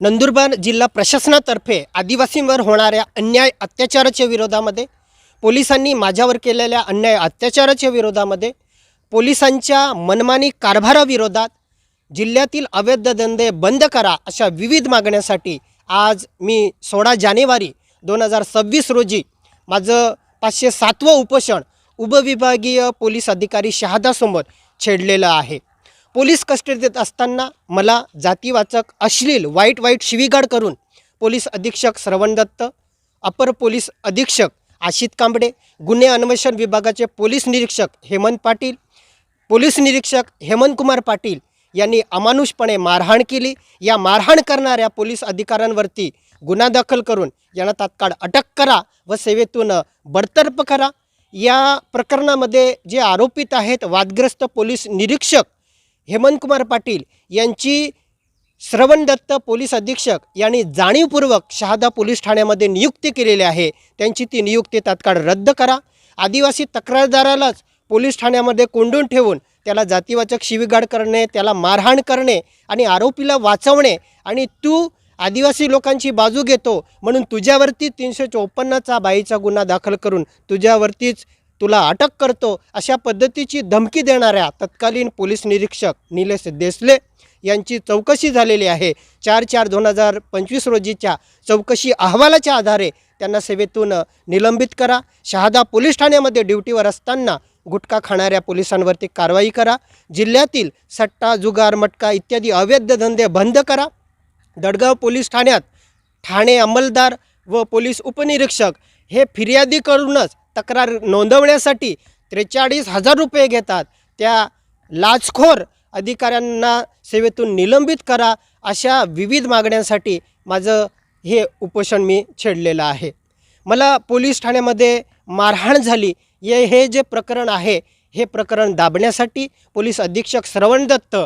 नंदुरबार जिल्हा प्रशासनातर्फे आदिवासींवर होणाऱ्या अन्याय अत्याचाराच्या विरोधामध्ये पोलिसांनी माझ्यावर केलेल्या अन्याय अत्याचाराच्या विरोधामध्ये पोलिसांच्या मनमानी कारभाराविरोधात जिल्ह्यातील अवैध धंदे बंद करा अशा विविध मागण्यासाठी आज मी सोळा जानेवारी दोन हजार सव्वीस रोजी माझं पाचशे सातवं उपोषण उपविभागीय पोलीस अधिकारी शहादासमोर छेडलेलं आहे. पोलीस कस्टडीत देत असताना मला जातीवाचक अश्लील वाईट वाईट शिवीगाड करून पोलीस अधीक्षक श्रवण दत्त अपर पोलीस अधीक्षक आशित कांबडे गुन्हे अन्वेषण विभागाचे पोलीस निरीक्षक हेमंत पाटील पोलीस निरीक्षक हेमंतकुमार पाटील यांनी अमानुषपणे मारहाण केली. या मारहाण करणाऱ्या पोलीस अधिकाऱ्यांवरती गुन्हा दाखल करून यांना तात्काळ अटक करा व सेवेतून बडतर्फ करा. या प्रकरणामध्ये जे आरोपित आहेत वादग्रस्त पोलीस निरीक्षक हेमंतकुमार पाटील यांची श्रवण दत्त पोलीस अधीक्षक यांनी जाणीवपूर्वक शहादा पोलीस ठाण्यामध्ये नियुक्ती केलेली आहे. त्यांची ती नियुक्ती तात्काळ रद्द करा. आदिवासी तक्रारदारालाच पोलीस ठाण्यामध्ये कोंडून ठेवून त्याला जातीवाचक शिवीगाड करणे त्याला मारहाण करणे आणि आरोपीला वाचवणे आणि तू आदिवासी लोकांची बाजू घेतो म्हणून तुझ्यावरती तीनशे चोपन्नचा बाईचा गुन्हा दाखल करून तुझ्यावरतीच तुला अटक करतो अशा पद्धतीची धमकी देणाऱ्या तत्कालीन पोलीस निरीक्षक निलेश देसले यांची चौकशी झालेली आहे. चार चार दोन हजार पंचवीस रोजीच्या चौकशी अहवालाच्या आधारे त्यांना सेवेतून निलंबित करा. शहादा पोलीस ठाण्यामध्ये ड्युटीवर असताना गुटखा खाणाऱ्या पोलिसांवरती कारवाई करा. जिल्ह्यातील सट्टा जुगार मटका इत्यादी अवैध धंदे बंद करा. दडगाव पोलीस ठाण्यात ठाणे अंमलदार व पोलीस उपनिरीक्षक हे फिर्यादी करूनच तक्रार नोंदवण्यासाठी त्रेचाळीस हजार रुपये घेतात. त्या लाचखोर अधिकाऱ्यांना सेवेतून निलंबित करा अशा विविध मागण्यांसाठी माझं हे उपोषण मी छेडलेलं आहे. मला पोलीस ठाण्यामध्ये मारहाण झाली. ये हे जे प्रकरण आहे हे प्रकरण दाबण्यासाठी पोलीस अधीक्षक श्रवण दत्त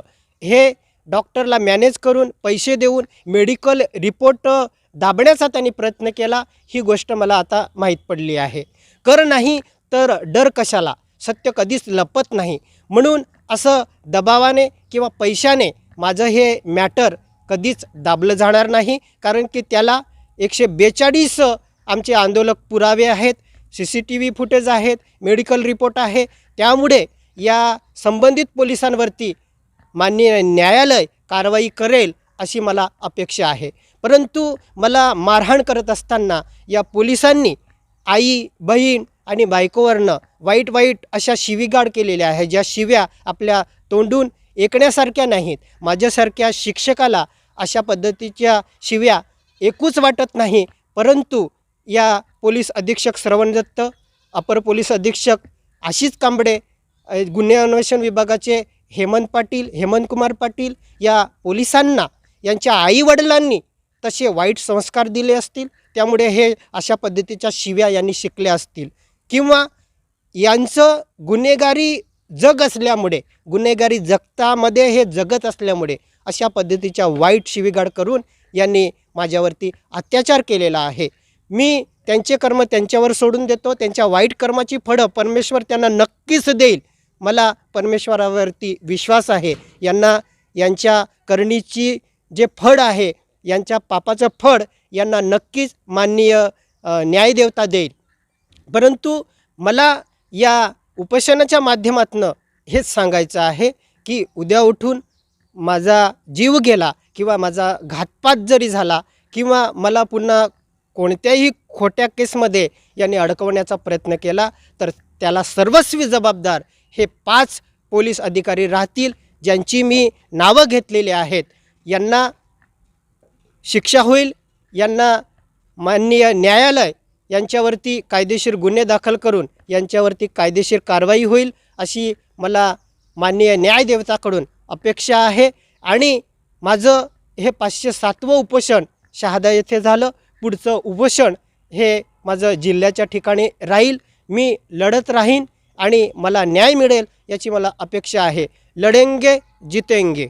हे डॉक्टरला मॅनेज करून पैसे देऊन मेडिकल रिपोर्ट दाबण्याचा त्यांनी प्रयत्न केला. ही गोष्ट मला आता माहीत पडली आहे. कर नाही तर डर कशाला? सत्य कधीच लपत नाही. म्हणून असं दबावाने किंवा पैशाने माझं हे मॅटर कधीच दाबलं जाणार नाही. कारण की त्याला एकशे बेचाळीस आमचे आंदोलक पुरावे आहेत C C T V footage आहेत मेडिकल रिपोर्ट आहे. त्यामुळे या संबंधित पोलिसांवरती माननीय न्यायालय कारवाई करेल अशी मला अपेक्षा आहे. परंतु मला मारहाण करत असताना या पोलिसांनी आई बहीण आणि बायकोवरनं वाईट वाईट अशा शिवीगाड केलेल्या आहे ज्या शिव्या आपल्या तोंडून ऐकण्यासारख्या नाहीत. माझ्यासारख्या शिक्षकाला अशा पद्धतीच्या शिव्या एकूच वाटत नाही परंतु या पोलीस अधीक्षक श्रवण दत्त अपर पोलीस अधीक्षक आशिष कांबडे गुन्हे अन्वेषण विभागाचे हेमंत पाटील हेमंतकुमार पाटील या पोलिसांना यांच्या आईवडिलांनी तसे वाईट संस्कार दिले असतील त्यामुळे हे अशा पद्धतीच्या शिव्या यांनी शिकल्या असतील. किंवा यांचं गुन्हेगारी जग असल्यामुळे गुन्हेगारी जगतामध्ये हे जगत असल्यामुळे अशा पद्धतीच्या वाईट शिवीगाड करून यांनी माझ्यावरती अत्याचार केलेला आहे. मी त्यांचे कर्म त्यांच्यावर सोडून देतो त्यांच्या वाईट कर्माची फळं परमेश्वर त्यांना नक्कीच देईल. मला परमेश्वरावरती विश्वास आहे. यांना यांच्या करणीची जे फळ आहे यांच्या पापाचं फळ यांना नक्कीच माननीय न्यायदेवता देईल. परंतु मला या उपोषणाच्या माध्यमातून हेच सांगायचं आहे की उद्या उठून माझा जीव गेला किंवा माझा घातपात जरी झाला किंवा मला पुन्हा कोणत्याही खोट्या केसमध्ये यांनी अडकवण्याचा प्रयत्न केला तर त्याला सर्वस्वी जबाबदार हे पाच पोलीस अधिकारी राहतील ज्यांची मी नावं घेतलेली आहेत. यांना शिक्षा होईल यांना माननीय न्यायालय यांच्यावरती कायदेशीर गुन्हे दाखल करून यांच्यावरती कायदेशीर कारवाई होईल अशी मला माननीय न्यायदेवताकडून अपेक्षा आहे. आणि माझं हे पाचशे सातवं उपोषण शहादा येथे झालं. पुढचं उपोषण हे माझं जिल्ह्याच्या ठिकाणी राहील. मी लढत राहीन आणि मला न्याय मिळेल याची मला अपेक्षा आहे. लढेंगे जितेंगे.